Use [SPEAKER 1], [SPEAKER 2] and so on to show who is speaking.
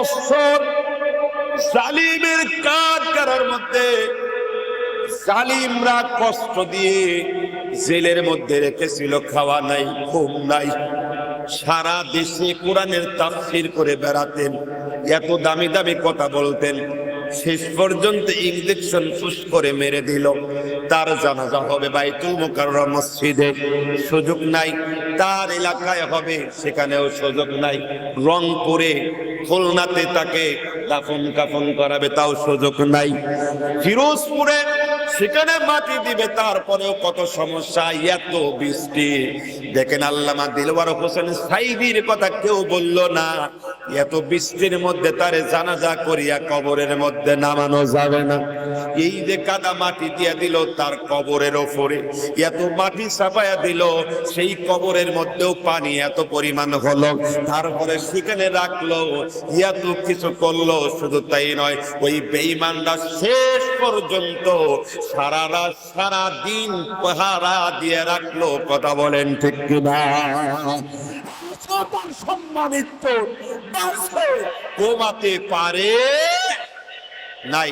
[SPEAKER 1] বৎসর জালিমের কাজ করার মধ্যে জালিমরা কষ্ট দিয়ে জেলের মধ্যে রেখেছিল, খাওয়া নাই, ঘুম নাই। সারা দেশে কোরআনের তাফসির করে বেড়াতেন, এত দামি দামি কথা বলতেন। শেষ পর্যন্ত ইঞ্জেকশন ফুস করে মেরে দিল। তার জানাজা হবে বাইতুল মুকাররম মসজিদে। সুযোগ নাই, তার এলাকায় হবে, সেখানেও সুযোগ নাই। রংপুরে, খুলনাতে তাকে দাফন কাফন করাবে, তাও সুযোগ নাই। ফিরোজপুরে সেখানে মাটি দিবে, তারপরেও কত সমস্যা, এত বৃষ্টি। দেখেন আল্লামা দিলওয়ার হোসেন সাইদির কথা কেউ বলল না, এত বৃষ্টির মধ্যে তারে জানাজা করিয়া কবরের মধ্যে নামানো যাবে না। এই যে কাদা মাটি দিয়ে দিল, তার কবরের ওপরে এত মাটি চাপায়া দিল, সেই কবরের মধ্যেও পানি এত পরিমাণ হলো। তারপরে সেখানে রাখল, এত কিছু করল, শুধু তাই নয়, ওই বেঈমানরা শেষ পর্যন্ত সারা রাত, সারা দিন পাহারা দিয়ে রাখল, কথা বলেন ঠিক তার সম্মানিত কমাতে পারে নাই।